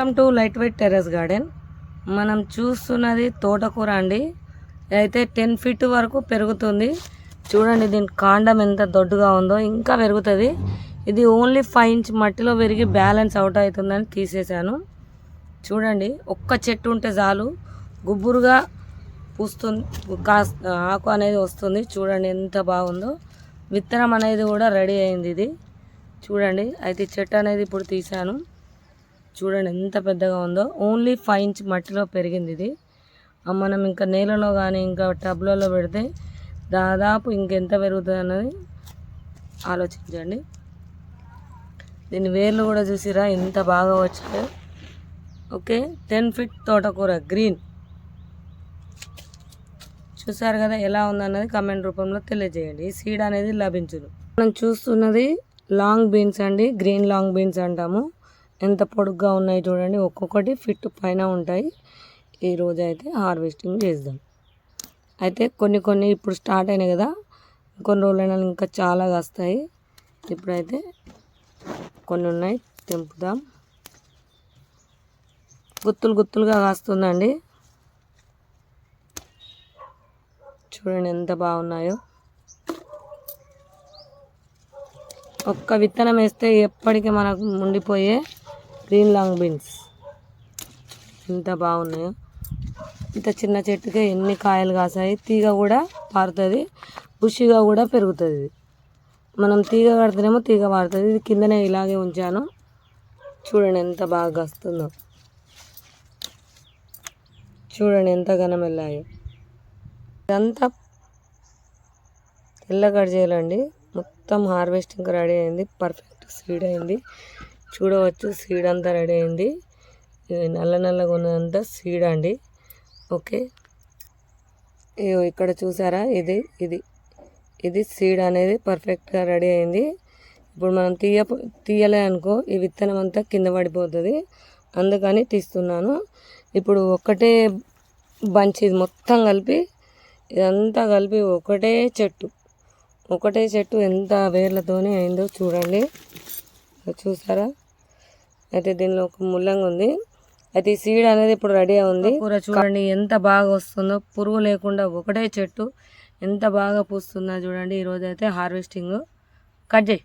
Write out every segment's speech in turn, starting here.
Welcome to light weight terrace garden మనం చూస్తున్నది తోటకూర అండి. అయితే టెన్ ఫీట్ వరకు పెరుగుతుంది. చూడండి దీని కాండం ఎంత దొడ్డుగా ఉందో ఇంకా పెరుగుతుంది. ఇది ఓన్లీ ఫైవ్ ఇంచ్ మట్టిలో పెరిగి బ్యాలెన్స్ అవుట్ అవుతుందని తీసేశాను. చూడండి ఒక్క చెట్టు ఉంటే చాలు. గుబ్బురుగా పూస్తుంది కాస్ ఆకు అనేది వస్తుంది. చూడండి ఎంత బాగుందో. విత్తనం అనేది కూడా రెడీ అయింది ఇది. చూడండి అయితే చెట్టు అనేది ఇప్పుడు తీసాను చూడండి ఎంత పెద్దగా ఉందో. ఓన్లీ ఫైవ్ ఇంచ్ మట్టిలో పెరిగింది ఇది. మనం ఇంకా నేలలో కానీ ఇంకా టబ్లలో పెడితే దాదాపు ఇంకెంత పెరుగుతుంది అన్నది ఆలోచించండి. దీని వేర్లు కూడా చూసిరా ఎంత బాగా వచ్చాయో. ఓకే టెన్ ఫీట్ తోటకూర గ్రీన్ చూసారు కదా ఎలా ఉందన్నది కమెంట్ రూపంలో తెలియజేయండి. ఈ సీడ్ అనేది లభించును. మనం చూస్తున్నది లాంగ్ బీన్స్ అండి గ్రీన్ లాంగ్ బీన్స్ అంటాము. ఎంత పొడుగ్గా ఉన్నాయి చూడండి. ఒక్కొక్కటి ఫిట్ పైన ఉంటాయి. ఈరోజు అయితే హార్వెస్టింగ్ చేద్దాం. అయితే కొన్ని కొన్ని ఇప్పుడు స్టార్ట్ అయినాయి కదా. కొన్ని రోజులైనా ఇంకా చాలా కాస్తాయి. ఇప్పుడైతే కొన్ని ఉన్నాయి. తెంపుదాం. గుత్తులు గుత్తులుగా కాస్తుందండి. చూడండి ఎంత బాగున్నాయో. ఒక్క విత్తనం వేస్తే ఎప్పటికీ మనకు ఉండిపోయే గ్రీన్ లాంగ్ బీన్స్. ఎంత బాగున్నాయో. ఇంత చిన్న చెట్టుకే ఎన్ని కాయలు కాసాయి. తీగ కూడా పారుతుంది. బుషిగా కూడా పెరుగుతుంది. ఇది. మనం తీగ కడితేనేమో తీగ పారుతుంది. ఇది కిందనే ఇలాగే ఉంచాను. చూడండి ఎంత బాగా వస్తుందో చూడండి ఎంత ఘనం వెళ్ళాయో. ఇదంతా తెల్ల కట్ చేయాలండి మొత్తం హార్వెస్టింగ్ రెడీ అయింది. పర్ఫెక్ట్ సీడ్ అయింది. చూడవచ్చు సీడ్ అంతా రెడీ అయింది. నల్ల నల్లగా ఉన్నదంతా సీడ్ అండి. ఓకే. ఇగో ఇక్కడ చూసారా? ఇది ఇది ఇది సీడ్ అనేది పర్ఫెక్ట్గా రెడీ అయింది. ఇప్పుడు మనం తీయ తీయలే అనుకో ఈ విత్తనం అంతా కింద పడిపోతుంది. అందుకని తీస్తున్నాను. ఇప్పుడు ఒకటే బంచ్ ఇది మొత్తం కలిపి ఇదంతా కలిపి ఒకటే చెట్టు. ఒకటే చెట్టు ఎంత వేర్లతోనే అయిందో చూడండి. చూసారా? అయితే దీనిలో ఒక ముల్లంగా ఉంది. అయితే ఈ సీడ్ అనేది ఇప్పుడు రెడీ ఉంది. కూర చూడండి ఎంత బాగా వస్తుందో. పురుగు లేకుండా ఒకటే చెట్టు. ఎంత బాగా పూస్తుందో చూడండి. ఈరోజు అయితే హార్వెస్టింగ్. కట్ చేయి.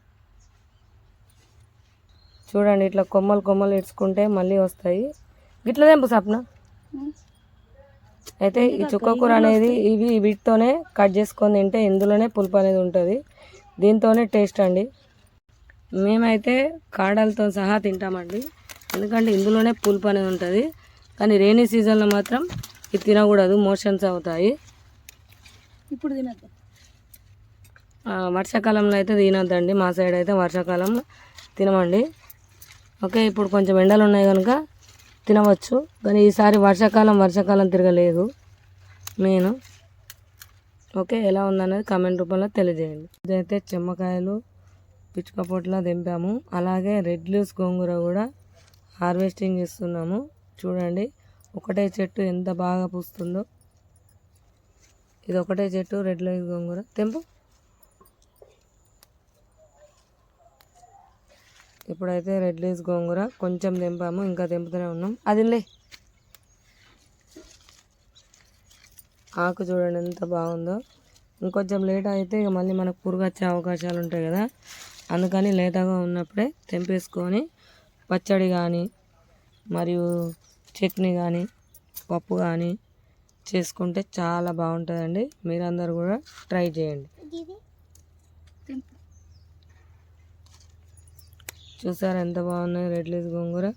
చూడండి ఇట్లా కొమ్మలు కొమ్మలు ఇడ్చుకుంటే మళ్ళీ వస్తాయి. గిట్ల తెంపు సప్న అయితే ఈ చుక్కకూర అనేది ఇవి వీటితోనే కట్ చేసుకొని తింటే ఇందులోనే పులుపు అనేది ఉంటుంది. దీంతోనే టేస్ట్ అండి. మేమైతే కాడలతో సహా తింటామండి. ఎందుకంటే ఇందులోనే పులుపు అనేది ఉంటుంది. కానీ రైనీ సీజన్లో మాత్రం ఇది తినకూడదు. మోషన్స్ అవుతాయి. ఇప్పుడు తినద్దు. వర్షాకాలంలో అయితే తినొద్దండి. మా సైడ్ అయితే వర్షాకాలం తినమండి. ఓకే ఇప్పుడు కొంచెం ఎండలు ఉన్నాయి కనుక తినవచ్చు. కానీ ఈసారి వర్షాకాలం వర్షాకాలం తిరగలేదు. నేను. ఓకే ఎలా ఉందనేది కామెంట్ రూపంలో తెలియజేయండి. ఇదైతే చెమ్మకాయలు పిచ్చుక పొట్ల దింపాము అలాగే రెడ్ లూస్ గోంగూర కూడా హార్వెస్టింగ్ చేస్తున్నాము. చూడండి ఒకటే చెట్టు ఎంత బాగా పూస్తుందో. ఇది ఒకటే చెట్టు రెడ్ లూస్ గోంగూర. తెంపు. ఇప్పుడైతే రెడ్ లీస్ గోంగూర కొంచెం తెంపాము ఇంకా తెంపుతూనే ఉన్నాం. అదిలే. ఆకు చూడండి ఎంత బాగుందో. ఇంకొంచెం లేట్ అయితే ఇక మళ్ళీ మనకు పురుగు వచ్చే అవకాశాలు ఉంటాయి కదా. అందుకని లేతగా ఉన్నప్పుడే తెంపేసుకొని పచ్చడి కానీ మరియు చట్నీ కానీ పప్పు కానీ చేసుకుంటే చాలా బాగుంటుందండి. మీరందరూ కూడా ట్రై చేయండి. చూసారు ఎంత బాగున్నాయి రెడ్ లీస్ గోంగూర?